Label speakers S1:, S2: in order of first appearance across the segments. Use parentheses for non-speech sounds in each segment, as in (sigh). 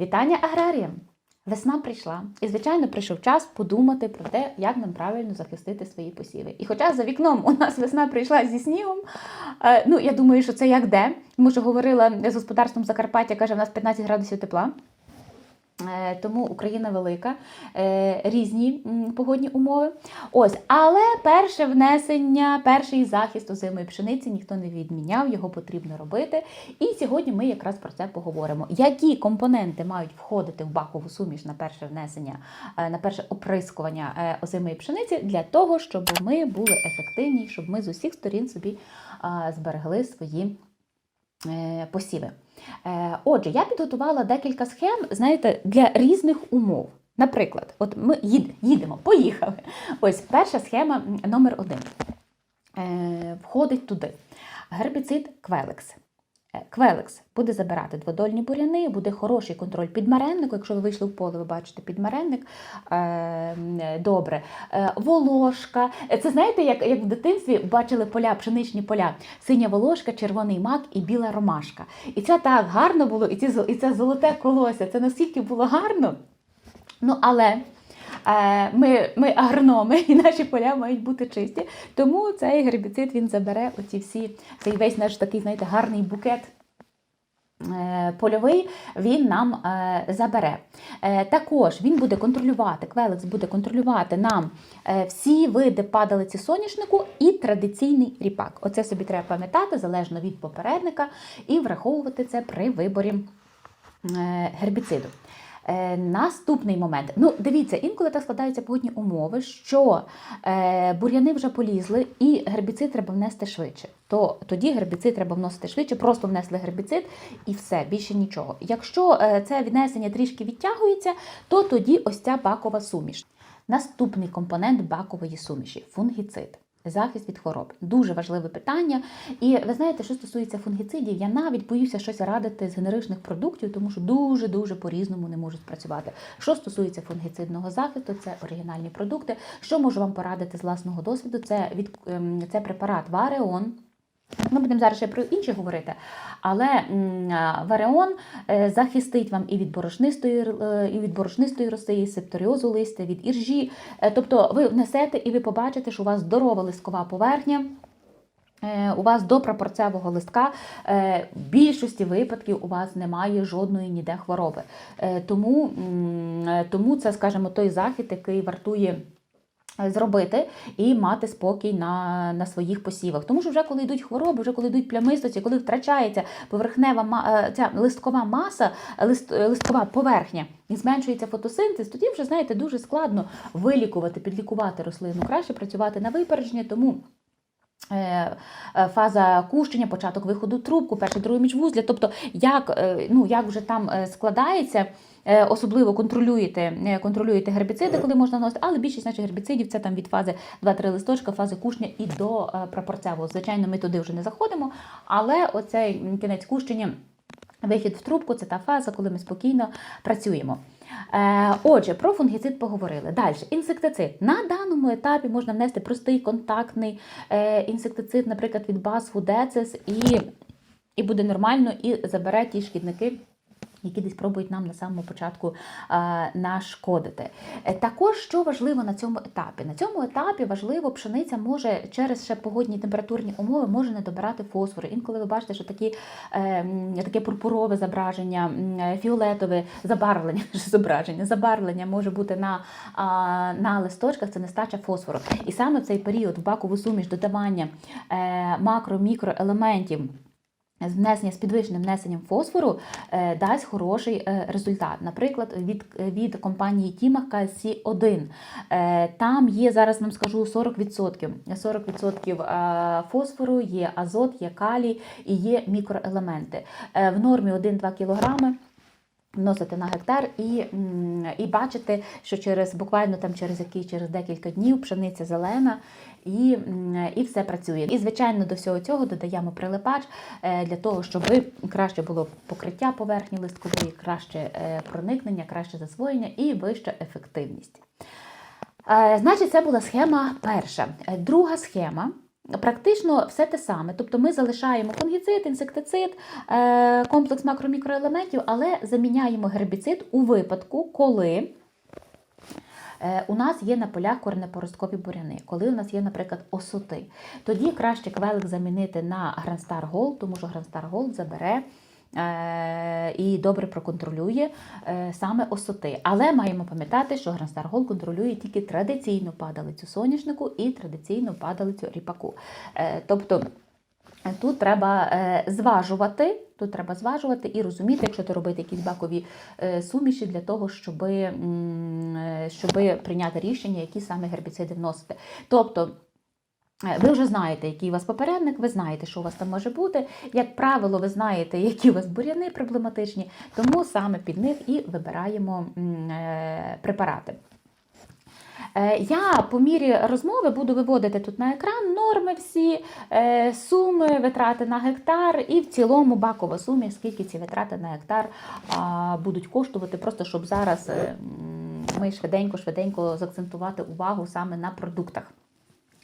S1: Вітання аграріям! Весна прийшла, і, звичайно, прийшов час подумати про те, як нам правильно захистити свої посіви. І хоча за вікном у нас весна прийшла зі снігом, е, ну я думаю, що це як де. Тому що говорила з господарством Закарпаття, каже, в нас 15 градусів тепла. Е, Тому Україна велика, е, різні погодні умови. Ось, але перше внесення, перший захист озимої пшениці ніхто не відміняв, його потрібно робити. І сьогодні ми якраз про це поговоримо. Які компоненти мають входити в бакову суміш на перше внесення, е, на перше оприскування озимої пшениці для того, щоб ми були ефективні, щоб ми з усіх сторін собі зберегли свої посіви. Е, Отже, я підготувала декілька схем, знаєте, для різних умов. Наприклад, от ми їд- їдемо, поїхали. Ось перша схема номер один. Е, Входить туди гербіцид Квелекс. Е, Квелекс буде забирати дводольні буряни, буде хороший контроль підмареннику. Якщо ви вийшли в поле, ви бачите підмаренник. Е, добре. Е, волошка. Це знаєте, як, як в дитинстві бачили поля, пшеничні поля. Синя волошка, червоний мак і біла ромашка. І це так гарно було, і, це золоте колося. Це настільки було гарно. Ну, але ми, ми агрономи, (laughs) і наші поля мають бути чисті. Тому цей гербіцид він забере оці всі, цей весь наш такий, знаєте, гарний букет. е, Польовий він нам е, забере. Е, також він буде контролювати, Квелекс буде контролювати нам е, всі види падалиці соняшнику і традиційний ріпак. Оце собі треба пам'ятати залежно від попередника і враховувати це при виборі е, гербіциду. Е, наступний момент. Ну, дивіться, інколи так складаються погодні умови, що е, бур'яни вже полізли, і гербіцид треба внести швидше. То тоді гербіцид треба вносити швидше, просто внесли гербіцид і все, більше нічого. Якщо е, це віднесення трішки відтягується, то тоді ось ця бакова суміш. Наступний компонент бакової суміші фунгіцид. Захист від хвороб дуже важливе питання. І ви знаєте, що стосується фунгіцидів, я навіть боюся щось радити з генеричних продуктів, тому що дуже дуже по-різному не можуть спрацювати. Що стосується фунгіцидного захисту, це оригінальні продукти. Що можу вам порадити з власного досвіду? Це від ем, це препарат Вареон. Ми будемо зараз ще про інші говорити, але вареон е, захистить вам і від борошнистої, е, і від борошнистої роси, септоріозу листя, від іржі. Е, Тобто ви внесете і ви побачите, що у вас здорова листкова поверхня. У вас до прапорцевого листка в більшості випадків у вас немає жодної ніде хвороби. Тому, тому це, скажімо, той захід, який вартує зробити і мати спокій на, на своїх посівах. Тому що вже коли йдуть хвороби, вже коли йдуть плямистості, коли втрачається поверхнева е, ця листкова маса, лист, е, листкова поверхня і зменшується фотосинтез, тоді вже знаєте дуже складно вилікувати, підлікувати рослину. Краще працювати на випередження, тому. Е, е, Фаза кущення, початок виходу трубку, перший другий міжвузля. Тобто, як, е, ну, як вже там складається, особливо контролюєте, контролюєте гербіциди, коли можна вносити, але більшість наших гербіцидів це там від фази 2-3 листочка, фази кущення і до прапорцевого. Звичайно, ми туди вже не заходимо, але оцей кінець кущення. Вихід в трубку це та фаза, коли ми спокійно працюємо. Е, отже, про фунгіцид поговорили. Далі, інсектицид. На даному етапі можна внести простий контактний е, інсектицид, наприклад, від BASF, фудецис, і, і буде нормально, і забере ті шкідники. Які десь пробують нам на самому початку е, нашкодити. Е, Також що важливо на цьому етапі? На цьому етапі важливо, пшениця може через ще погодні температурні умови може не добирати фосфору. Інколи ви бачите, що такі, е, таке пурпурове зображення, фіолетове забарвлення, (laughs) зображення, забарвлення може бути на, на листочках, це нестача фосфору. І саме цей період в бакову суміш додавання макро-мікроелементів. Внесення з підвищеним внесенням фосфору е, дасть хороший е, результат. Наприклад, від, від компанії Тімах KSC1. Е, там є, зараз вам скажу, 40%. 40% е, фосфору, є азот, є калій і є мікроелементи. В нормі 1-2 кг. Вносити на гектар і, і бачите, що через буквально там через який через декілька днів пшениця зелена і, і все працює. І звичайно до всього цього додаємо прилипач е, для того, щоб краще було покриття поверхні листкової, краще е, проникнення, краще засвоєння і вища ефективність. Е, Значить, це була схема перша. Друга схема Практично все те саме. Тобто ми залишаємо фунгіцид, інсектицид, е, комплекс макро-мікроелементів, але заміняємо гербіцид у випадку, коли е, у нас є на полях коренепоросткові буряни, коли у нас є, наприклад, осоти. Тоді краще квелик замінити на Гранстар Голд, тому що Гранстар Голд забере. Е, І добре проконтролює е, саме осоти. Але маємо пам'ятати, що Гранстар Голд контролює тільки традиційну падалицю соняшнику і традиційну падалицю ріпаку. Е, Тобто тут треба зважувати. Тут треба зважувати і розуміти, якщо ти робити якісь бакові суміші для того, щоб, щоб прийняти рішення, які саме гербіциди вносити. Тобто. Е, Ви вже знаєте, який у вас попередник, ви знаєте, що у вас там може бути. Як правило, ви знаєте, (laughs) які у вас буряни проблематичні, тому саме під них і вибираємо е, препарати. Е, Я по мірі розмови буду виводити тут на екран норми всі, суми, витрати на гектар і в цілому бакова сумі, скільки ці витрати на гектар будуть коштувати, просто щоб зараз ми швиденько-швиденько заакцентувати увагу саме на продуктах.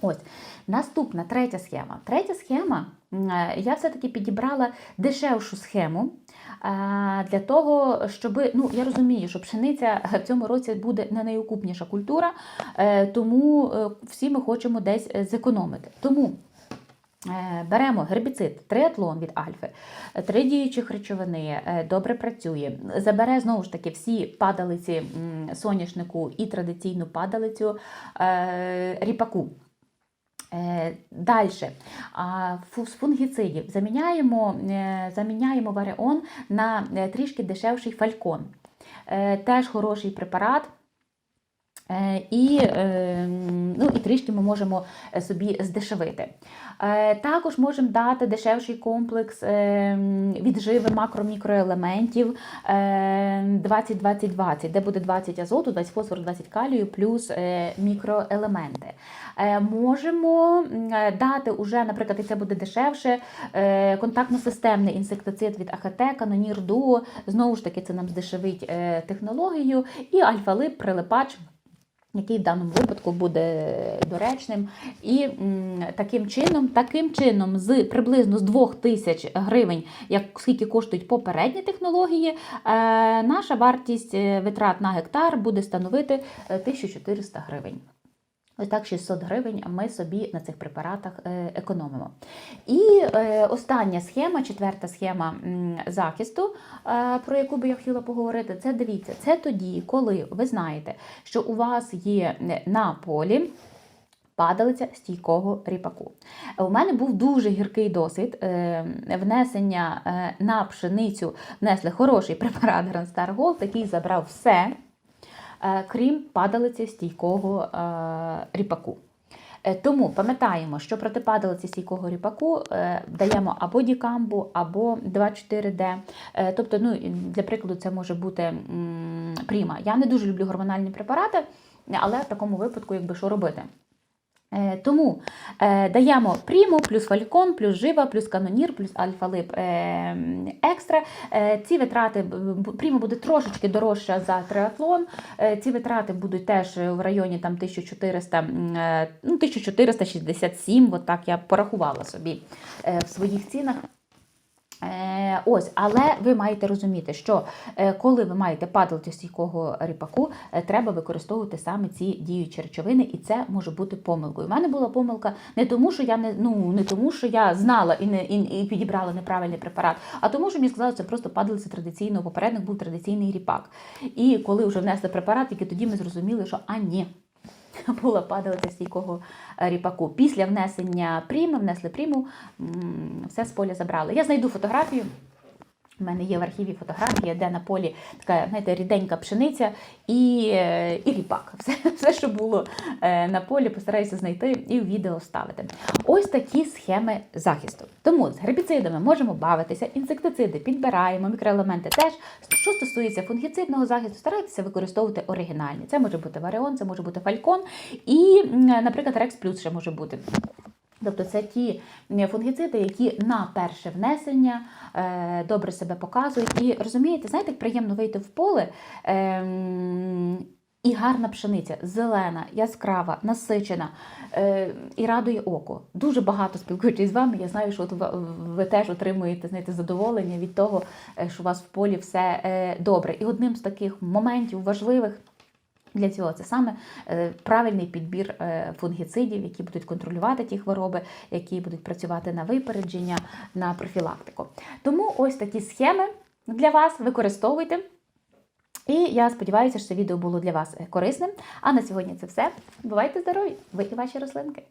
S1: Ось наступна третя схема. Третя схема, е, я все-таки підібрала дешевшу схему е, для того, щоб ну я розумію, що пшениця в цьому році буде не найокупніша культура, е, тому всі ми хочемо десь зекономити. Тому Беремо гербіцид, триатлон від альфи, три діючих речовини, добре працює. Забере знову ж таки всі падалиці соняшнику і традиційну падалицю ріпаку. Далі, з фунгіцидів заміняємо, е, заміняємо вареон на е, трішки дешевший фалькон. Е, Теж хороший препарат. Е, І, е, ну, і трішки ми можемо собі здешевити. Е, Також можемо дати дешевший комплекс е, відживи макро-мікроелементів е, 20-20-20, де буде 20 азоту, 20 фосфору, 20 калію плюс е, мікроелементи. Е, Можемо е, дати уже, наприклад, і це буде дешевше, е, контактно-системний інсектицид від АХТ, Канонір Дуо. Знову ж таки, це нам здешевить е, технологію, і альфа-лип, прилипач який в даному випадку буде доречним. І таким чином, таким чином, з приблизно з 2 тисяч гривень, як скільки коштують попередні технології, е, наша вартість е, витрат на гектар буде становити е, 1400 гривень. Ось так 600 гривень ми собі на цих препаратах е, економимо. І е, остання схема, четверта схема захисту, е, про яку би я хотіла поговорити, це дивіться, це тоді, коли ви знаєте, що у вас є на полі. Падалиця стійкого ріпаку. У мене був дуже гіркий досвід внесення на пшеницю внесли хороший препарат Грандстар Gold, який забрав все, крім падалиці стійкого е, ріпаку. Е, Тому пам'ятаємо, що проти падалиці стійкого ріпаку е, даємо або дікамбу, або 2,4D. Е, Тобто, ну, для прикладу, це може бути пріма. Я не дуже люблю гормональні препарати, але в такому випадку, якби що робити. Е, Тому е, даємо пріму, плюс фалькон, плюс жива, плюс канонір, плюс альфа-лип е, екстра. Ці витрати пріма буде трошечки дорожча за триатлон. Ці витрати будуть теж в районі там 1400, е, ну, 1467, от так я порахувала собі в своїх цінах. Е, ось, але ви маєте розуміти, що е, коли ви маєте падалицю стійкого ріпаку, е, треба використовувати саме ці діючі речовини, і це може бути помилкою. У мене була помилка не тому, що я не ну не тому, що я знала і не і, і підібрала неправильний препарат, а тому, що мені сказали, що це просто падалиця традиційного. Попередник був традиційний ріпак. І коли вже внесли препарат, тільки тоді ми зрозуміли, що а ні. (laughs) Була падалиця стійкого е, ріпаку. Після внесення пріми, внесли пріму, все з поля забрали. Я знайду фотографію. У мене є в архіві фотографія, де на полі така, знаєте, ріденька пшениця і, е, і ріпак. (laughs) Все, все, що було е, на полі, постараюся знайти і в відео ставити. Ось такі схеми захисту. Тому з гербіцидами можемо бавитися, інсектициди підбираємо, мікроелементи теж. Що стосується фунгіцидного захисту, старайтеся використовувати оригінальні. Це може бути варіон, це може бути фалькон і, наприклад, Рекс Плюс ще може бути. Тобто це ті е, фунгіциди, які на перше внесення е, добре себе показують. І розумієте, знаєте, як приємно вийти в поле. ем, І гарна пшениця, зелена, яскрава, насичена е, і радує око. Дуже багато спілкуючись з вами. Я знаю, що от ви, теж отримуєте знаєте, задоволення від того, е, що у вас в полі все добре. І одним з таких моментів важливих. Для цього це саме е, правильний підбір е, фунгіцидів, які будуть контролювати ті хвороби, які будуть працювати на випередження, на профілактику. Тому ось такі схеми для вас використовуйте. І я сподіваюся, що це відео було для вас корисним. А на сьогодні це все. Бувайте здорові! Ви і ваші рослинки!